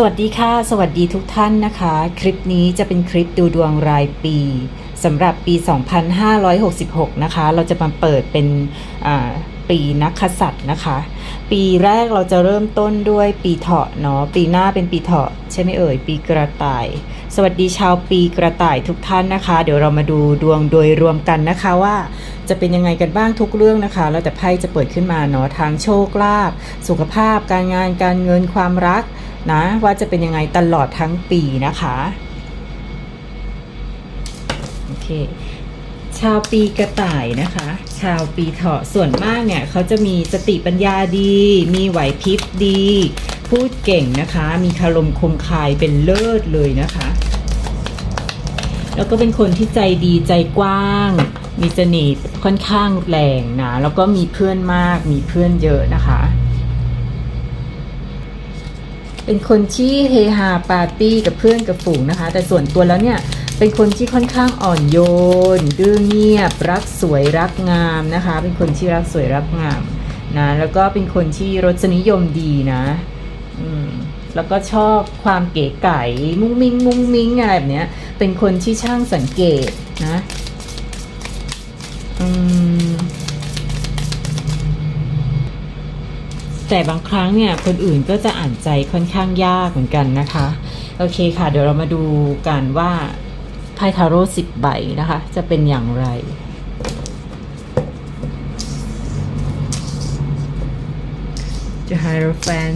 สวัสดีค่ะ สวัสดีทุกท่านนะคะ คลิปนี้จะเป็นคลิปดูดวงรายปีสำหรับปี 2566 นะคะ เราจะมาเปิดเป็นปีนักขสัตว์นะคะ ปีแรกเราจะเริ่มต้นด้วยปีเถาะเนาะปีหน้าเป็นปีเถาะใช่ไหมเอ่ย ปีกระต่าย สวัสดีชาวปีกระต่ายทุกท่านนะคะ เดี๋ยวเรามาดูดวงโดยรวมกันนะคะว่าจะเป็นยังไงกันบ้างทุกเรื่องนะคะ แล้วแต่ไพ่จะเปิดขึ้นมาเนาะทางโชคลาภสุขภาพ การงานการเงินความรัก นะ ว่าจะเป็นยังไงตลอดทั้งปีนะคะโอเคชาวปีกระต่ายนะคะ ชาวปีเถาะส่วนมากเนี่ยเขาจะมีสติปัญญาดี มีไหวพริบดี พูดเก่งนะคะ มีคารมคมคายเป็นเลิศเลยนะคะ แล้วก็เป็นคนที่ใจดีใจกว้าง มีเสน่ห์ค่อนข้างแรงนะ แล้วก็มีเพื่อนมากมีเพื่อนเยอะนะคะ เป็นคนที่เฮฮาปาร์ตี้กับเพื่อนกับฝูงนะคะ แต่ส่วนตัวแล้วเนี่ยเป็นคนที่ค่อนข้างอ่อนโยนดื้อเงียบ รักสวยรักงามนะคะ เป็นคนที่รักสวยรักงามนะแล้วก็เป็นคนที่รสนิยมดีนะอืมแล้วก็ชอบความเก๋ไก๋มุ้งมิ้งมุ้งมิ้งอะไรแบบเนี้ยเป็นคนที่ช่างสังเกตนะ แต่บางครั้งเนี่ยคนอื่นก็จะอ่านใจค่อนข้างยากเหมือนกันนะคะ โอเคค่ะ เดี๋ยวเรามาดูกันว่าไพ่ทาโร่สิบใบนะคะ จะเป็นอย่างไรจะไฮโรแฟน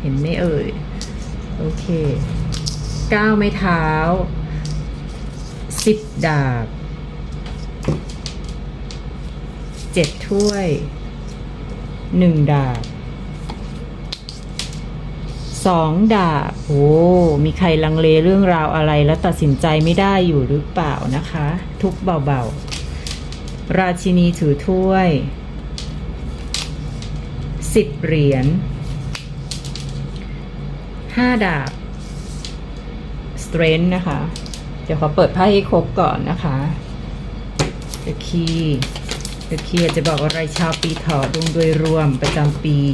เห็นไหมเอ่ย โอเคเก้าไม้เท้าสิบดาบเจ็ดถ้วย หนึ่งดาบสองดาบโอ้มีใครลังเลเรื่องราวอะไรแล้วตัดสินใจไม่ได้อยู่หรือเปล่านะคะ ทุกเบาๆ ราชินีถือถ้วยสิบเหรียญห้าดาบ strength นะคะ เดี๋ยวขอเปิดไพ่ให้ครบก่อนนะคะ The key The key จะบอกอะไรชาวปีเถาะดวงโดยรวมประจำปี 2566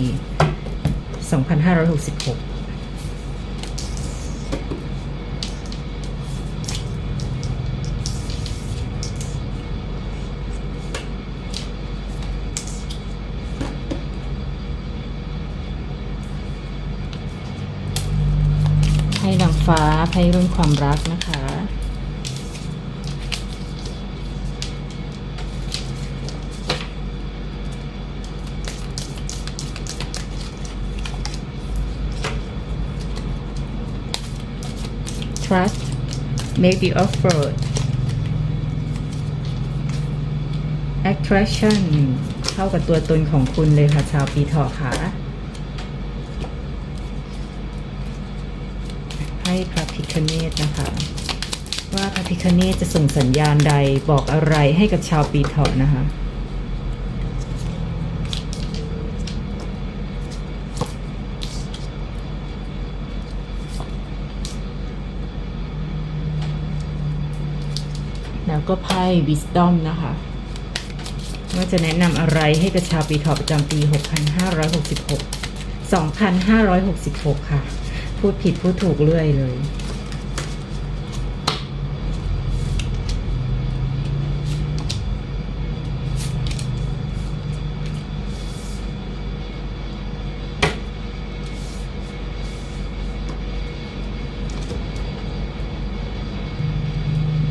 ให้นางฟ้าให้เรื่องความรักนะคะ trust make the effort attraction เข้ากับตัวตนของคุณเลยค่ะ ชาวปีเถาะค่ะ ให้พระพิคเนตนะคะ ว่าพระพิคเนตจะส่งสัญญาณใดบอกอะไรให้กับชาวปีเถาะนะคะ ก็ไพ่ Wisdom นะคะว่าจะแนะนำอะไรให้กับชาวปีเถาะประจำปี 6566 2566 ค่ะ พูดผิดพูดถูกเรื่อยเลย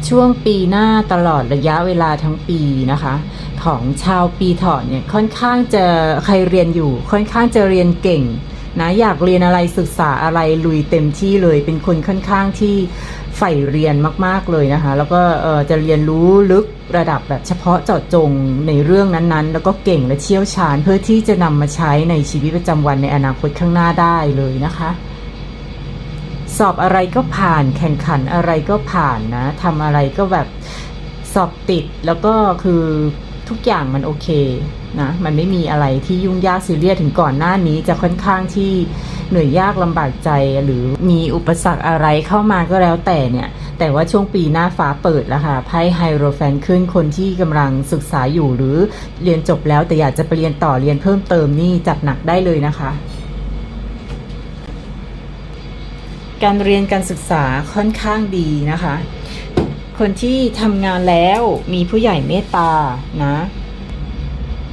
ช่วงปีหน้าตลอดระยะเวลาทั้งปีนะคะ ของชาวปีถาะเนี่ยค่อนข้างจะใครเรียนอยู่ ค่อนข้างจะเรียนเก่งนะอยากเรียนอะไรศึกษาอะไรลุยเต็มที่เลย เป็นคนค่อนข้างที่ใฝ่เรียนมาก ๆเลยนะคะ แล้วก็จะเรียนรู้ลึกระดับแบบเฉพาะเจาะจงในเรื่องนั้นๆ แล้วก็เก่งและเชี่ยวชาญเพื่อที่จะนำมาใช้ในชีวิตประจำวันในอนาคตข้างหน้าได้เลยนะคะ สอบอะไรก็ผ่าน แข่งขันอะไรก็ผ่านนะทำอะไรก็แบบสอบติดแล้วก็คือทุกอย่างมันโอเคนะมันไม่มีอะไรที่ยุ่งยากซีเรียสถึงก่อนหน้านี้จะค่อนข้างที่เหนื่อยยากลำบากใจหรือมีอุปสรรคอะไรเข้ามาก็แล้วแต่เนี่ย แต่ว่าช่วงปีหน้าฟ้าเปิดแล้วค่ะไพ่ไฮโรแฟนขึ้นคนที่กำลังศึกษาอยู่หรือเรียนจบแล้วแต่อยากจะไปเรียนต่อเรียนเพิ่มเติมนี่จัดหนักได้เลยนะคะ การเรียนการศึกษาค่อนข้างดีนะคะ คนที่ทำงานแล้วมีผู้ใหญ่เมตตานะ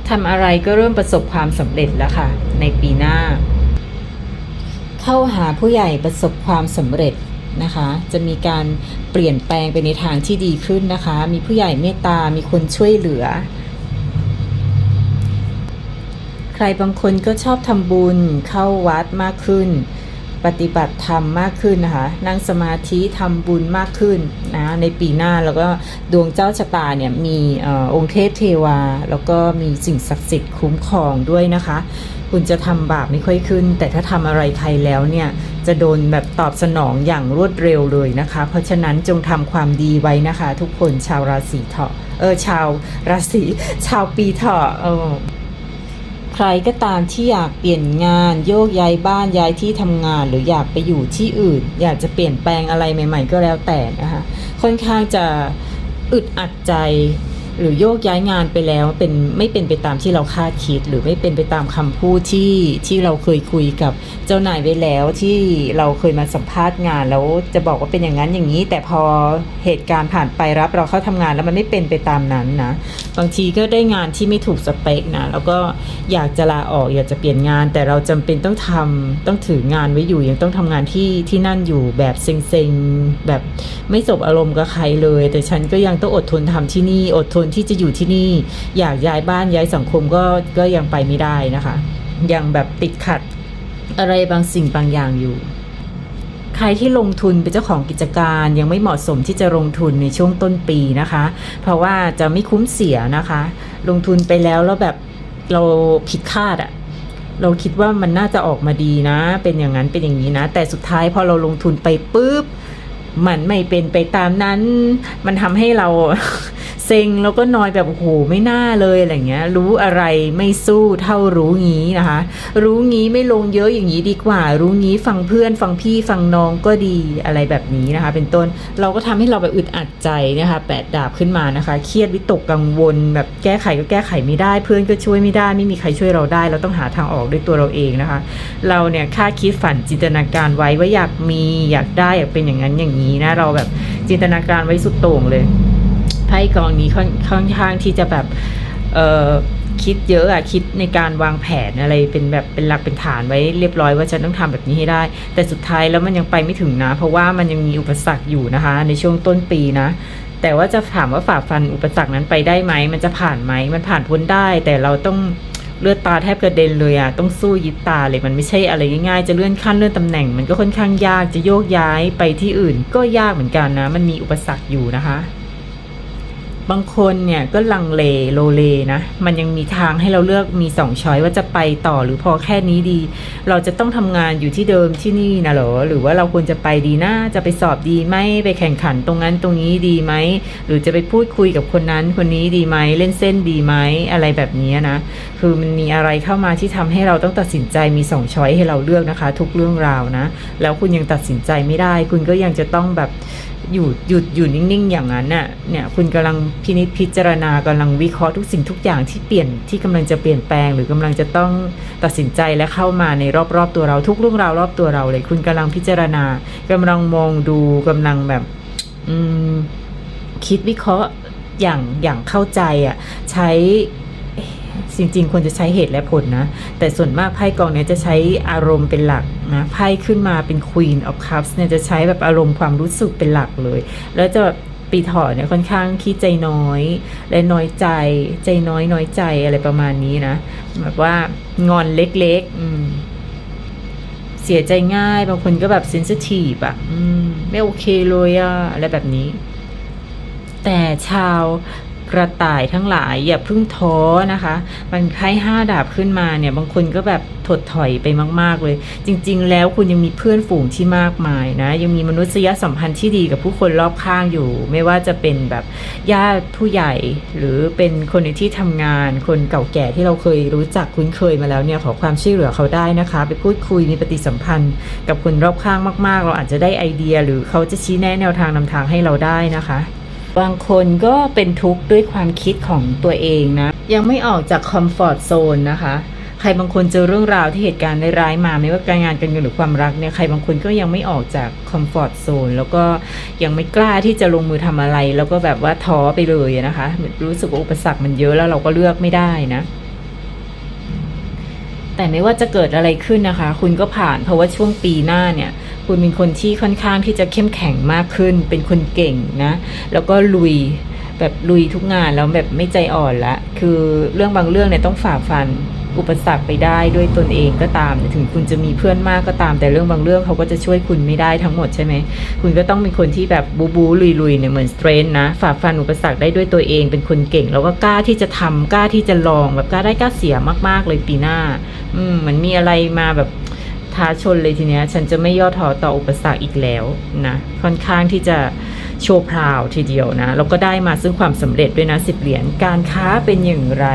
ทำอะไรก็เริ่มประสบความสำเร็จแล้วค่ะ ในปีหน้า เข้าหาผู้ใหญ่ประสบความสำเร็จนะคะ จะมีการเปลี่ยนแปลงไปในทางที่ดีขึ้นนะคะ มีผู้ใหญ่เมตตา มีคนช่วยเหลือ ใครบางคนก็ชอบทำบุญเข้าวัดมากขึ้น ปฏิบัติธรรมมากขึ้นนะคะ นั่งสมาธิทำบุญมากขึ้นนะในปีหน้าแล้วก็ดวงเจ้าชะตาเนี่ยมีออองค์เทพเทวา แล้วก็มีสิ่งศักดิ์สิทธิ์คุ้มครองด้วยนะคะ คุณจะทำบาปไม่ค่อยขึ้น แต่ถ้าทำอะไรใครแล้วเนี่ยจะโดนแบบตอบสนองอย่างรวดเร็วเลยนะคะ เพราะฉะนั้นจงทำความดีไว้นะคะ ทุกคนชาวราศีเถาะเออชาวราศีชาวปีเถาะเออ ใครก็ตามที่อยากเปลี่ยนงานโยกย้ายบ้านย้ายที่ทำงาน หรืออยากไปอยู่ที่อื่น อยากจะเปลี่ยนแปลงอะไรใหม่ ๆ ก็แล้วแต่นะคะค่อนข้างจะอึดอัดใจ หรือโยกย้ายงานไปแล้วเป็นไม่เป็นไปตามที่เราคาดคิด หรือไม่เป็นไปตามคำพูดที่ที่เราเคยคุยกับเจ้านายไว้แล้วที่เราเคยมาสัมภาษณ์งานแล้วจะบอกว่าเป็นอย่างนั้นอย่างนี้ แต่พอเหตุการณ์ผ่านไปรับเราเข้าทำงานแล้วมันไม่เป็นไปตามนั้นนะบางทีก็ได้งานที่ไม่ถูกสเปคนะแล้วก็อยากจะลาออกอยากจะเปลี่ยนงาน แต่เราจำเป็นต้องทำต้องถืองานไว้อยู่ยังต้องทำงานที่ที่นั่นอยู่แบบเซ็งๆแบบไม่สบอารมณ์กับใครเลย แต่ฉันก็ยังต้องอดทนทำที่นี่อดทนที่จะอยู่ที่นี่ อยากย้ายบ้านย้ายสังคมก็ก็ยังไปไม่ได้นะคะ ยังแบบติดขัดอะไรบางสิ่งบางอย่างอยู่ ใครที่ลงทุนเป็นเจ้าของกิจการยังไม่เหมาะสมที่จะลงทุนในช่วงต้นปีนะคะ เพราะว่าจะไม่คุ้มเสียนะคะ ลงทุนไปแล้วแล้วแบบเราผิดคาดอะเราคิดว่ามันน่าจะออกมาดีนะ เป็นอย่างนั้นเป็นอย่างนี้นะ แต่สุดท้ายพอเราลงทุนไปปุ๊บ มันไม่เป็นไปตามนั้น มันทำให้เรา เซ็งแล้วก็นอยแบบโอ้โหไม่น่าเลยอะไรเงี้ย รู้อะไรไม่สู้เท่ารู้งี้นะคะ รู้งี้ไม่ลงเยอะอย่างนี้ดีกว่า รู้งี้ฟังเพื่อนฟังพี่ฟังน้องก็ดีอะไรแบบนี้นะคะ เป็นต้นเราก็ทำให้เราแบบอึดอัดใจนะคะแปดดาบขึ้นมานะคะ เครียดวิตกกังวล แบบแก้ไขก็แก้ไขไม่ได้ เพื่อนก็ช่วยไม่ได้ ไม่มีใครช่วยเราได้ เราต้องหาทางออกด้วยตัวเราเองนะคะ เราเนี่ยคาดคิดฝันจินตนาการไว้ว่าอยากมีอยากได้อยากเป็นอย่างนั้นอย่างนี้นะเราแบบจินตนาการไว้สุดโต่งเลย พ่กองนี้ค่อนค่อนข้างที่จะแบบเอ่อคิดเยอะอะคิดในการวางแผนอะไรเป็นแบบเป็นหลักเป็นฐานไว้เรียบร้อยว่าฉันต้องทำแบบนี้ให้ได้ แต่สุดท้ายแล้วมันยังไปไม่ถึงนะ เพราะว่ามันยังมีอุปสรรคอยู่นะคะ ในช่วงต้นปีนะ แต่ว่าจะถามว่าฝ่าฟันอุปสรรคนั้นไปได้ไหมมันจะผ่านไหมมันผ่านพ้นได้ แต่เราต้องเลือดตาแทบกระเด็นเลยอะต้องสู้ยิบตาเลยมันไม่ใช่อะไรง่ายๆ จะเลื่อนขั้นเลื่อนตำแหน่ง มันก็ค่อนข้างยากจะโยกย้ายไปที่อื่น ก็ยากเหมือนกันนะ มันมีอุปสรรคอยู่นะคะ บางคนเนี่ยก็ลังเลโลเลนะ มันยังมีทางให้เราเลือกมีสองช้อยว่าจะไปต่อหรือพอแค่นี้ดี เราจะต้องทำงานอยู่ที่เดิมที่นี่นะหรอ หรือว่าเราควรจะไปดีนะจะไปสอบดีไหมไปแข่งขันตรงนั้นตรงนี้ดีไหม หรือจะไปพูดคุยกับคนนั้นคนนี้ดีไหมเล่นเส้นดีไหมอะไรแบบนี้นะ คือมันมีอะไรเข้ามาที่ทำให้เราต้องตัดสินใจมีสองช้อยให้เราเลือกนะคะ ทุกเรื่องราวนะ แล้วคุณยังตัดสินใจไม่ได้ คุณก็ยังจะต้องแบบ อยู่หยุดอยู่นิ่งๆ อย่างนั้นน่ะเนี่ยคุณกำลังพินิจพิจารณากำลังวิเคราะห์ทุกสิ่งทุกอย่างที่เปลี่ยนที่กำลังจะเปลี่ยนแปลง หรือกำลังจะต้องตัดสินใจและเข้ามาในรอบๆตัวเราทุกเรื่องราวรอบตัวเราเลย คุณกำลังพิจารณากำลังมองดูกำลังแบบ อืมคิดวิเคราะห์อย่างอย่างเข้าใจอะ ใช้ จริง ๆ ควรจะใช้เหตุและผลนะ แต่ส่วนมากไพ่กองเนี้ยจะใช้อารมณ์เป็นหลักนะไพ่ขึ้นมาเป็น Queen of Cups เนี่ยจะใช้แบบอารมณ์ความรู้สึกเป็นหลักเลย แล้วจะปีถอเนี่ยค่อนข้างขี้ใจน้อย และน้อยใจใจน้อยน้อยใจอะไรประมาณนี้นะแบบว่างอนเล็กๆอืมเสียใจง่ายบางคนก็แบบเซนซิทีฟอะอืมไม่โอเคเลยอะอะไรแบบนี้ แต่ชาว กระต่ายทั้งหลายอย่าเพิ่งท้อนะคะ มันไพ่ห้าดาบขึ้นมาเนี่ย บางคนก็แบบถดถอยไปมาก ๆ เลย จริง ๆ แล้วคุณยังมีเพื่อนฝูงที่มากมายนะ ยังมีมนุษยสัมพันธ์ที่ดีกับผู้คนรอบข้างอยู่ ไม่ว่าจะเป็นแบบญาติผู้ใหญ่ หรือเป็นคนในที่ทำงาน คนเก่าแก่ที่เราเคยรู้จักคุ้นเคยมาแล้วเนี่ยขอความช่วยเหลือเขาได้นะคะ ไปพูดคุยมีปฏิสัมพันธ์ กับคนรอบข้างมาก ๆ เราอาจจะได้ไอเดีย หรือเขาจะชี้แนะแนวทางนำทางให้เราได้นะคะ บางคนก็เป็นทุกข์ด้วยความคิดของตัวเองนะ ยังไม่ออกจากคอมฟอร์ตโซนนะคะ ใครบางคนเจอเรื่องราวที่เหตุการณ์ร้ายๆมาไม่ว่าการงานการเงินหรือความรักเนี่ยใครบางคนก็ยังไม่ออกจากคอมฟอร์ทโซนแล้วก็ยังไม่กล้าที่จะลงมือทำอะไร แล้วก็แบบว่าท้อไปเลยนะคะรู้สึกว่าอุปสรรคมันเยอะแล้วเราก็เลือกไม่ได้นะแต่ไม่ว่าจะเกิดอะไรขึ้นนะคะ คุณก็ผ่านเพราะว่าช่วงปีหน้าเนี่ย คุณเป็นคนที่ค่อนข้างที่จะเข้มแข็งมากขึ้น เป็นคนเก่งนะ แล้วก็ลุยแบบลุยทุกงานแล้วแบบไม่ใจอ่อนละ คือเรื่องบางเรื่องเนี่ยต้องฝ่าฟันอุปสรรคไปได้ด้วยตนเองก็ตาม ถึงคุณจะมีเพื่อนมากก็ตาม แต่เรื่องบางเรื่องเขาก็จะช่วยคุณไม่ได้ทั้งหมดใช่ไหม คุณก็ต้องเป็นคนที่แบบบูบูลุยๆเนี่ยเหมือนสเตรนนะ ฝ่าฟันอุปสรรคได้ด้วยตัวเอง เป็นคนเก่ง แล้วก็กล้าที่จะทำกล้าที่จะลองแบบกล้าได้กล้าเสียมากๆเลยปีหน้า อืมเหมันมีอะไรมาแบบ ท้าชนเลยทีเนี้ย ฉันจะไม่ย่อท้อต่ออุปสรรคอีกแล้วนะ ค่อนข้างที่จะโชว์พราวทีเดียวนะ แล้วก็ได้มาซึ่งความสำเร็จด้วยนะสิบเหรียญ การค้าเป็นอย่างไร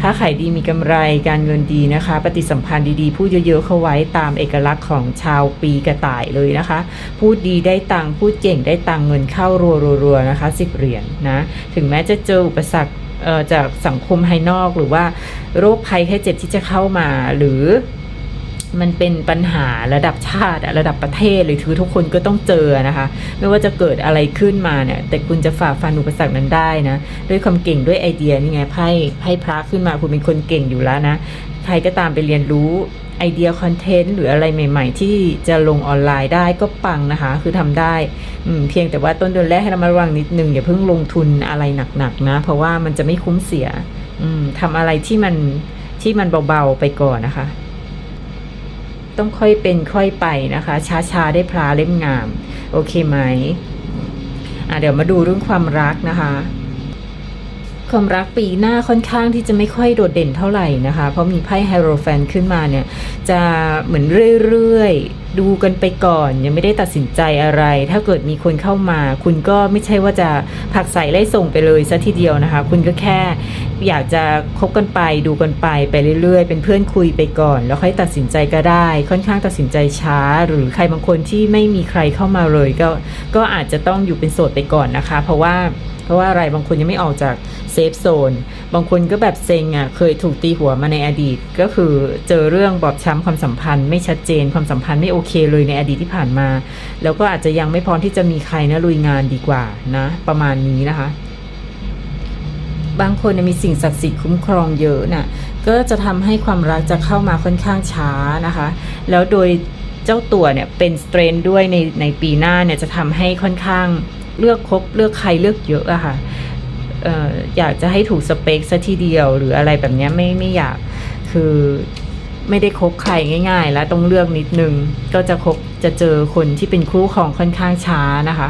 ค้าขายดีมีกำไร การเงินดีนะคะ ปฏิสัมพันธ์ดีๆ พูดเยอะๆเข้าไว้ตามเอกลักษณ์ของชาวปีกระต่ายเลยนะคะ พูดดีได้ตังพูดเก่งได้ตังเงินเข้ารัวๆนะคะสิบเหรียญนะถึงแม้จะเจออุปสรรคจากสังคมภายนอกหรือว่าโรคภัยแค่เจ็บที่จะเข้ามาหรือ มันเป็นปัญหาระดับชาติระดับประเทศหรือถือทุกคนก็ต้องเจอนะคะ ไม่ว่าจะเกิดอะไรขึ้นมาเนี่ย แต่คุณจะฝ่าฟันอุปสรรคนั้นได้นะ ด้วยความเก่งด้วยไอเดียนี่ไงไพ่ไพ่พระขึ้นมาคุณเป็นคนเก่งอยู่แล้วนะใครก็ตามไปเรียนรู้ไอเดียคอนเทนต์หรืออะไรใหม่ ๆ ที่จะลงออนไลน์ได้ก็ปังนะคะ คือทำได้เพียงแต่ว่าต้นเดือนแรกให้เรามาระวังนิดนึงอย่าเพิ่งลงทุนอะไรหนักๆนะ เพราะว่ามันจะไม่คุ้มเสียทำอะไรที่มันที่มันเบาๆไปก่อนนะคะ ต้องค่อยเป็นค่อยไปนะคะ ช้าๆได้พลาเล่มงาม โอเคไหมอะเดี๋ยวมาดูเรื่องความรักนะคะ ความรักปีหน้าค่อนข้างที่จะไม่ค่อยโดดเด่นเท่าไหร่นะคะ เพราะมีไพ่ไฮโรแฟนขึ้นมาเนี่ย จะเหมือนเรื่อยๆ ดูกันไปก่อน ยังไม่ได้ตัดสินใจอะไร ถ้าเกิดมีคนเข้ามา คุณก็ไม่ใช่ว่าจะผลักใส่ไล่ส่งไปเลยซะทีเดียวนะคะ คุณก็แค่อยากจะคบกันไปดูกันไปไปเรื่อยๆ เป็นเพื่อนคุยไปก่อน แล้วค่อยตัดสินใจก็ได้ ค่อนข้างตัดสินใจช้า หรือใครบางคนที่ไม่มีใครเข้ามาเลย ก็ก็อาจจะต้องอยู่เป็นโสดไปก่อนนะคะ เพราะว่าเพราะว่าอะไรบางคนยังไม่ออกจากเซฟโซน บางคนก็แบบเซ็งอะ เคยถูกตีหัวมาในอดีต ก็คือเจอเรื่องบอบช้ำความสัมพันธ์ไม่ชัดเจนความสัมพันธ์ไม่โอเคเลยในอดีตที่ผ่านมา แล้วก็อาจจะยังไม่พร้อมที่จะมีใครนะลุยงานดีกว่านะ ประมาณนี้นะคะ บางคนมีสิ่งศักดิ์สิทธิ์คุ้มครองเยอะน่ะก็จะทำให้ความรักจะเข้ามาค่อนข้างช้านะคะ แล้วโดยเจ้าตัวเนี่ยเป็นสเตรนด้วยในในปีหน้าเนี่ยจะทำให้ค่อนข้างเลือกคบเลือกใครเลือกเยอะอะค่ะเอ่ออยากจะให้ถูกสเปคซะทีเดียวหรืออะไรแบบเนี้ยไม่ไม่อยากคือ ไม่ได้คบใครง่าย ๆ แล้วต้องเลือกนิดนึง ก็จะคบจะเจอคนที่เป็นคู่ของค่อนข้างช้านะคะ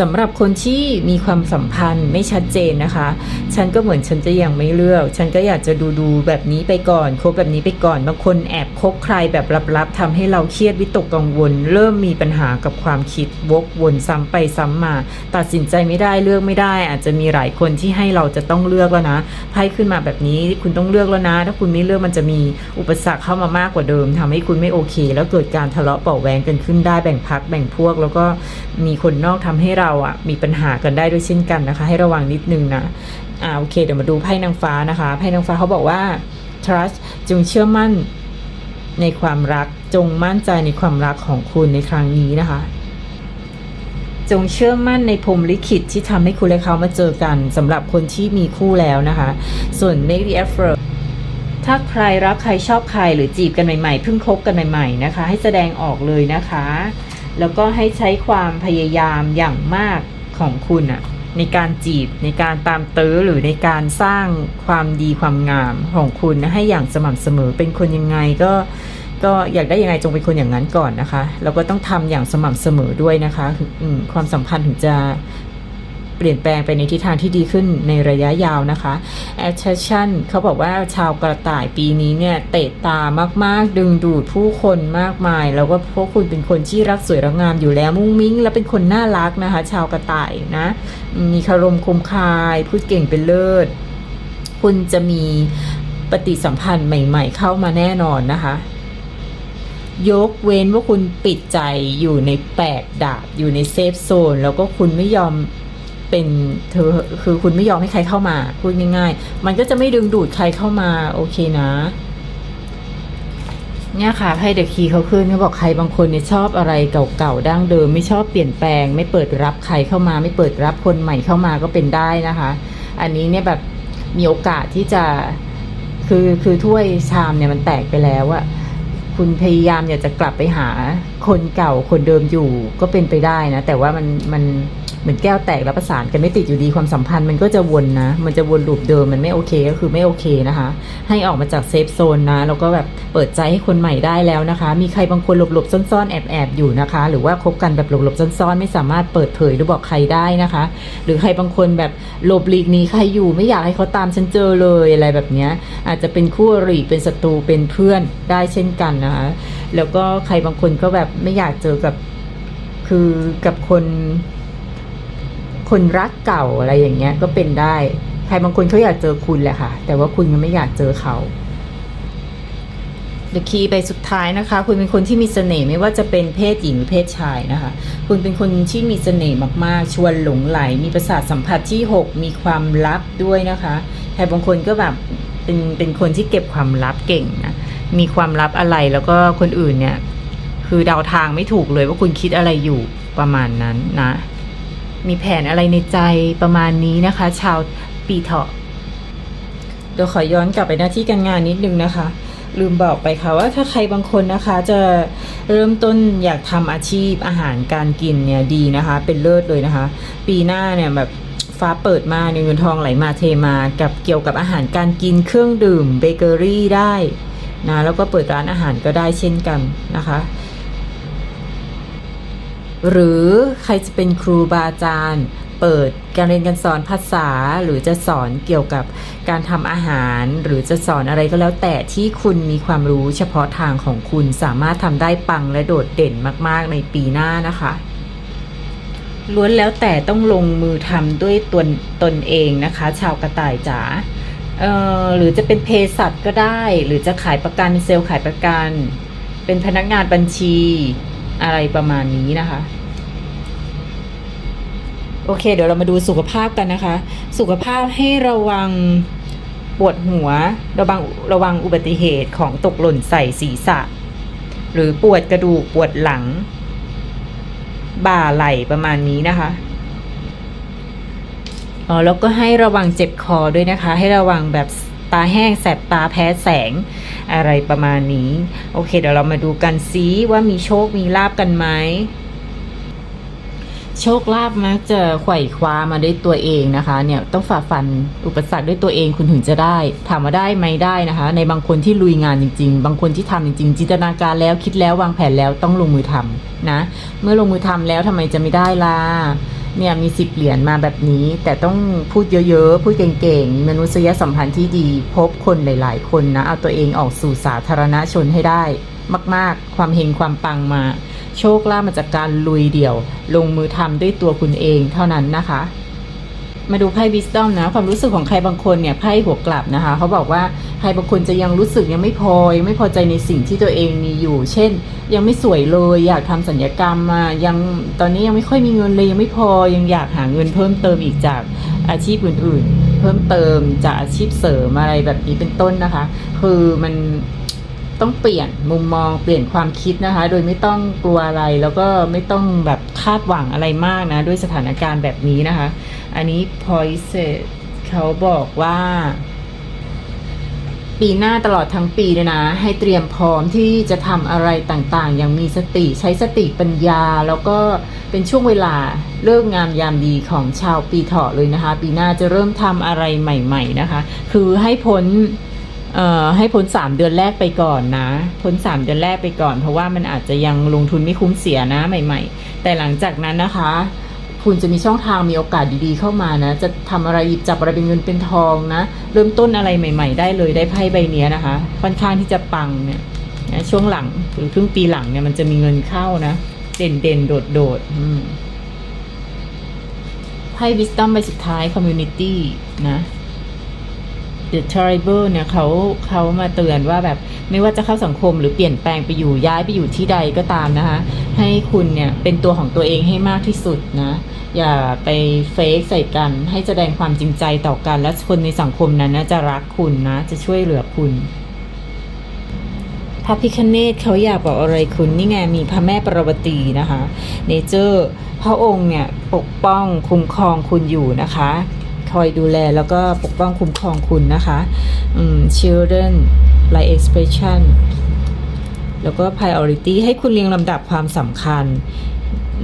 สำหรับคนที่มีความสัมพันธ์ไม่ชัดเจนนะคะ ฉันก็เหมือนฉันจะยังไม่เลือก ฉันก็อยากจะดูดูแบบนี้ไปก่อนคบแบบนี้ไปก่อน บางคนแอบคบใครแบบลับๆทำให้เราเครียดวิตกกังวล เริ่มมีปัญหากับความคิดวกวนซ้ำไปซ้ำมา ตัดสินใจไม่ได้เลือกไม่ได้ อาจจะมีหลายคนที่ให้เราจะต้องเลือกแล้วนะไพ่ขึ้นมาแบบนี้คุณต้องเลือกแล้วนะ ถ้าคุณไม่เลือกมันจะมีอุปสรรคเข้ามามากกว่าเดิมทำให้คุณไม่โอเค แล้วเกิดการทะเลาะเบาะแวงกันขึ้นได้แบ่งพักแบ่งพวก แล้วก็มีคนนอกทำให้เราราอะมีปัญหากันได้ด้วยเช่นกันนะคะ ให้ระวังนิดนึงนะอ่าโอเค เดี๋ยวมาดูไพ่นางฟ้านะคะไพ่นางฟ้าเขาบอกว่า trust จงเชื่อมั่นในความรักจงมั่นใจในความรักของคุณในครั้งนี้นะคะ จงเชื่อมั่นในพรมลิขิตที่ทำให้คุณและเขามาเจอกันสำหรับคนที่มีคู่แล้วนะคะ ส่วน make the effort ถ้าใครรักใครชอบใครหรือจีบกันใหม่ๆเพิ่งคบกันใหม่ ๆ นะคะ ให้แสดงออกเลยนะคะ แล้วก็ให้ใช้ความพยายามอย่างมากของคุณอะในการจีบในการตามตื้อหรือในการสร้างความดีความงามของคุณนะให้อย่างสม่ำเสมอเป็นคนยังไงก็ก็อยากได้ยังไงจงเป็นคนอย่างนั้นก่อนนะคะ แล้วก็ต้องทำอย่างสม่ำเสมอด้วยนะคะความสัมพันธ์ถึงจะ ปลี่ยนแปลงไปในทิศทางที่ดีขึ้นในระยะยาวนะคะ attraction เขาบอกว่าชาวกระต่ายปีนี้เนี่ยเตะตามากๆ ดึงดูดผู้คนมากมาย แล้วก็พวกคุณเป็นคนที่รักสวยรักงามอยู่แล้วมุ้งมิ้ง และเป็นคนน่ารักนะคะ ชาวกระต่ายนะ มีคารมคมคายพูดเก่งเป็นเลิศ คุณจะมีปฏิสัมพันธ์ใหม่ ๆ เข้ามาแน่นอนนะคะยกเว้นว่าคุณปิดใจอยู่ในแปลกดาบอยู่ในเซฟโซน แล้วก็คุณไม่ยอม เป็นเธอคือคุณไม่ยอมให้ใครเข้ามาพูดง่าย ๆ มันก็จะไม่ดึงดูดใครเข้ามาโอเคนะ เนี่ยค่ะให้เดอะคีเขาขึ้นเขาบอกใครบางคนเนี่ยชอบอะไรเก่าๆดั้งเดิม ไม่ชอบเปลี่ยนแปลง ไม่เปิดรับใครเข้ามา ไม่เปิดรับคนใหม่เข้ามาก็เป็นได้นะคะ อันนี้เนี่ยแบบมีโอกาสที่จะคือคือถ้วยชามเนี่ยมันแตกไปแล้วอะคุณพยายามอยากจะกลับไปหาคนเก่าคนเดิมอยู่ก็เป็นไปได้นะ แต่ว่ามันมัน เหมือนแก้วแตกแล้วประสานกันไม่ติดอยู่ดีความสัมพันธ์มันก็จะวนนะ มันจะวนลูปเดิมมันไม่โอเคก็คือไม่โอเคนะคะ ให้ออกมาจากเซฟโซนนะแล้วก็แบบเปิดใจให้คนใหม่ได้แล้วนะคะ มีใครบางคนหลบๆซ่อนๆแอบๆอยู่นะคะ หรือว่าคบกันแบบหลบๆซ่อนๆ ไม่สามารถเปิดเผยหรือบอกใครได้นะคะ หรือใครบางคนแบบหลบหลีกหนีใครอยู่ไม่อยากให้เขาตามฉันเจอเลยอะไรแบบนี้อาจจะเป็นคู่อริเป็นศัตรูเป็นเพื่อนได้เช่นกันนะคะแล้วก็ใครบางคนก็แบบไม่อยากเจอกับคือกับคน คนรักเก่าอะไรอย่างเงี้ย ก็เป็นได้ ใครบางคนเขาอยากเจอคุณแหละค่ะ แต่ว่าคุณยังไม่อยากเจอเขาเดอะคีย์ไปสุดท้ายนะคะ คุณเป็นคนที่มีเสน่ห์ไม่ว่าจะเป็นเพศหญิงหรือเพศชายนะคะ คุณเป็นคนที่มีเสน่ห์มากๆ ชวนหลงไหล มีประสาทสัมผัสที่ 6 มีความลับด้วยนะคะใครบางคนก็แบบเป็นเป็นคนที่เก็บความลับเก่งนะมีความลับอะไรแล้วก็คนอื่นเนี่ย คือเดาทางไม่ถูกเลยว่าคุณคิดอะไรอยู่ประมาณนั้นนะ มีแผนอะไรในใจประมาณนี้นะคะ ชาวปีเถาะเดี๋ยวขอย้อนกลับไปหน้าที่การงานนิดนึงนะคะ ลืมบอกไปค่ะว่าถ้าใครบางคนนะคะจะเริ่มต้นอยากทำอาชีพอาหารการกินเนี่ยดีนะคะ เป็นเลิศเลยนะคะ ปีหน้าเนี่ยแบบฟ้าเปิดมาเงินทองไหลมาเทมากับเกี่ยวกับอาหารการกินเครื่องดื่มเบเกอรี่ได้นะแล้วก็เปิดร้านอาหารก็ได้เช่นกันนะคะ หรือใครจะเป็นครูบาอาจารย์ เปิดการเรียนการสอนภาษา หรือจะสอนเกี่ยวกับการทำอาหาร หรือจะสอนอะไรก็แล้วแต่ที่คุณมีความรู้เฉพาะทางของคุณสามารถทำได้ปังและโดดเด่นมาก ๆ ในปีหน้านะคะล้วนแล้วแต่ต้องลงมือทำด้วยตนตนเองนะคะ ชาวกระต่ายจ๋าเอ่อหรือจะเป็นเภสัชก็ได้ หรือจะขายประกันเป็นเซลล์ขายประกัน เป็นพนักงานบัญชี อะไรประมาณนี้นะคะ โอเค เดี๋ยวเรามาดูสุขภาพกันนะคะ สุขภาพให้ระวังปวดหัว ระวังระวังอุบัติเหตุของตกหล่นใส่ศีรษะ หรือปวดกระดูกปวดหลัง บ่าไหล่ประมาณนี้นะคะอ๋อแล้วก็ให้ระวังเจ็บคอด้วยนะคะ ให้ระวังแบบ ตาแห้งแสบตาแพ้แสงอะไรประมาณนี้ โอเค เดี๋ยวเรามาดูกันซิว่ามีโชคมีลาบกันไหมโชคลาภมักจะไขว่คว้ามาด้วยตัวเองนะคะ เนี่ยต้องฝ่าฟันอุปสรรคด้วยตัวเองคุณถึงจะได้ ถามว่าได้ไหมได้นะคะ ในบางคนที่ลุยงานจริง ๆ บางคนที่ทำจริง ๆ จินตนาการแล้วคิดแล้ววางแผนแล้วต้องลงมือทำนะ เมื่อลงมือทำแล้วทำไมจะไม่ได้ล่ะ เนี่ยมีสิบเหรียญมาแบบนี้ แต่ต้องพูดเยอะๆ พูดเก่งๆ มนุษยสัมพันธ์ที่ดี พบคนหลายๆ คนนะ เอาตัวเองออกสู่สาธารณชนให้ได้ มากๆ ความเฮงความปังมา โชคลาภมาจากการลุยเดี่ยว ลงมือทำด้วยตัวคุณเองเท่านั้นนะคะ มาดูไพ่วิสตอมนะ ความรู้สึกของใครบางคนเนี่ยไพ่หัวกลับนะคะ เขาบอกว่าใครบางคนจะยังรู้สึกยังไม่พอยังไม่พอใจในสิ่งที่ตัวเองมีอยู่ เช่น ยังไม่สวยเลยอยากทำสัญญกรรมมายังตอนนี้ยังไม่ค่อยมีเงินเลยยังไม่พอยังอยากหาเงินเพิ่มเติมอีกจากอาชีพอื่น ๆ เพิ่มเติมจากอาชีพเสริมอะไรแบบนี้เป็นต้นนะคะ คือมัน ต้องเปลี่ยนมุมมองเปลี่ยนความคิดนะคะ โดยไม่ต้องกลัวอะไรแล้วก็ไม่ต้องแบบคาดหวังอะไรมากนะ ด้วยสถานการณ์แบบนี้นะคะ อันนี้ Poise เขาบอกว่า ปีหน้าตลอดทั้งปีเลยนะ ให้เตรียมพร้อมที่จะทำอะไรต่างๆ อย่างมีสติใช้สติปัญญา แล้วก็เป็นช่วงเวลาเลิกงามยามดีของชาวปีเถาะเลยนะคะ ปีหน้าจะเริ่มทำอะไรใหม่ ๆนะคะ คือให้พ้น เอ่อให้พ้นสามเดือนแรกไปก่อนนะ พ้นสามเดือนแรกไปก่อน เพราะว่ามันอาจจะยังลงทุนไม่คุ้มเสียนะใหม่ ๆ แต่หลังจากนั้นนะคะ คุณจะมีช่องทางมีโอกาสดีๆ เข้ามานะ จะทำอะไรหยิบจับอะไรเป็นเงินเป็นทองนะ เริ่มต้นอะไรใหม่ ๆ ได้เลยได้ไพ่ใบเนี้ยนะคะ ค่อนข้างที่จะปังเนี่ยช่วงหลังหรือครึ่งปีหลังเนี่ยมันจะมีเงินเข้านะ เด่นเด่นๆโดดโดดๆไพ่วิสตัมใบสุดท้ายคอมมูนิตี้นะ The Terrible เนี่ยเขาเขามาเตือนว่าแบบไม่ว่าจะเข้าสังคมหรือเปลี่ยนแปลงไปอยู่ย้ายไปอยู่ที่ใดก็ตามนะคะให้คุณเนี่ยเป็นตัวของตัวเองให้มากที่สุดนะอย่าไปเฟกใส่กัน ให้แสดงความจริงใจต่อกัน และคนในสังคมนั้นนะจะรักคุณนะ จะช่วยเหลือคุณพระพิคเนตเขาอยากบอกอะไรคุณนี่ไงมีพระแม่ปรวตีนะคะเนเจอร์พระองค์เนี่ยปกป้องคุ้มครองคุณอยู่นะคะ คอยดูแลแล้วก็ปกป้องคุ้มครองคุณนะคะอืม children like expression แล้วก็ priority ให้คุณเรียงลำดับความสำคัญ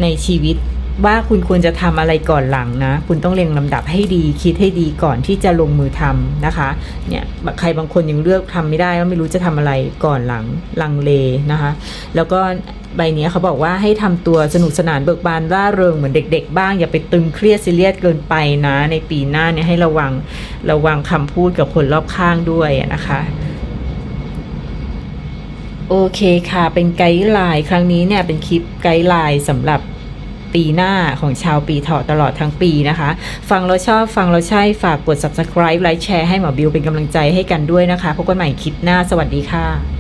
ในชีวิต ว่าคุณควรจะทำอะไรก่อนหลังนะ คุณต้องเรียงลำดับให้ดี คิดให้ดีก่อนที่จะลงมือทำนะคะ เนี่ยใครบางคนยังเลือกทำไม่ได้ว่าไม่รู้จะทำอะไรก่อนหลังลังเลนะคะ แล้วก็ใบเนี้ยเขาบอกว่าให้ทำตัวสนุกสนานเบิกบานร่าเริงเหมือนเด็ก ๆ บ้างอย่าไปตึงเครียดซีเรียสเกินไปนะ ในปีหน้าเนี่ยให้ระวังระวังคำพูดกับคนรอบข้างด้วยนะคะโอเคค่ะ เป็นไกด์ไลน์ครั้งนี้เนี่ยเป็นคลิปไกด์ไลน์สำหรับ ปีหน้าของชาวปีเถาะตลอดทั้งปีนะคะ ฟังเราชอบฟังเราใช่ฝากกด subscribe ไลค์แชร์ให้หมอบิวเป็นกำลังใจให้กันด้วยนะคะพบกันใหม่คลิปหน้าสวัสดีค่ะ